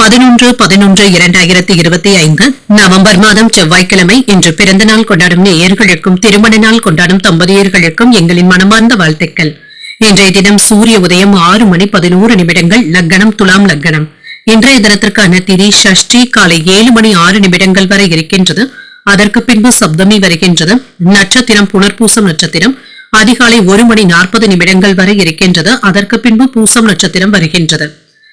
பதினொன்று பதினொன்று இரண்டாயிரத்தி இருபத்தி ஐந்து நவம்பர் மாதம் செவ்வாய்க்கிழமை இன்று பிறந்த நாள் கொண்டாடும் நேயர்களுக்கும் திருமண நாள் கொண்டாடும் தம்பதியர்களுக்கும் எங்களின் மனமார்ந்த வாழ்த்துக்கள். இன்றைய தினம் சூரிய உதயம் ஆறு மணி பதினோரு நிமிடங்கள் லக்கணம் துலாம் லக்கணம் இன்றைய தினத்திற்கான திதி ஷஷ்டி காலை ஏழு மணி ஆறு நிமிடங்கள் வரை இருக்கின்றது. அதற்கு பின்பு சப்தமி வருகின்றது. நட்சத்திரம் புனர்பூசம் நட்சத்திரம். அதிகாலை ஒரு மணி நாற்பது நிமிடங்கள் வரை இருக்கின்றது. அதற்கு பின்பு பூசம் நட்சத்திரம் வருகின்றது.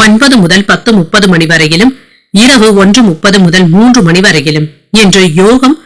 ஒன்பது முதல் பத்து முப்பது மணி வரையிலும் இரவு ஒன்று முப்பது முதல் மூன்று மணி வரையிலும் என்று யோகம்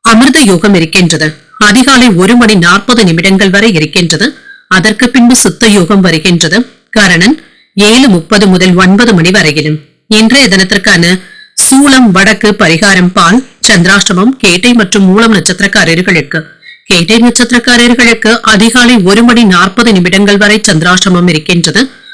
அமிர்த யோகம் இருக்கின்றது. அதிகாலை ஒரு மணி நாற்பது நிமிடங்கள் வரை இருக்கின்றது. அதற்கு பின்பு சுத்த யோகம் வருகின்றது. கரணன் ஏழு முப்பது முதல் ஒன்பது மணி வரையிலும். இன்றைய தினத்திற்கான சூளம் வடக்கு பரிகாரம் பால் சந்திராஷ்டமம் கேட்டை மற்றும் மூலம் நட்சத்திரக்காரர்களுக்கு. கேட்டை நட்சத்திரக்காரர்களுக்கு அதிகாலை ஒரு மணி நாற்பது நிமிடங்கள் வரை சந்திராஷ்டமம் இருக்கின்றது.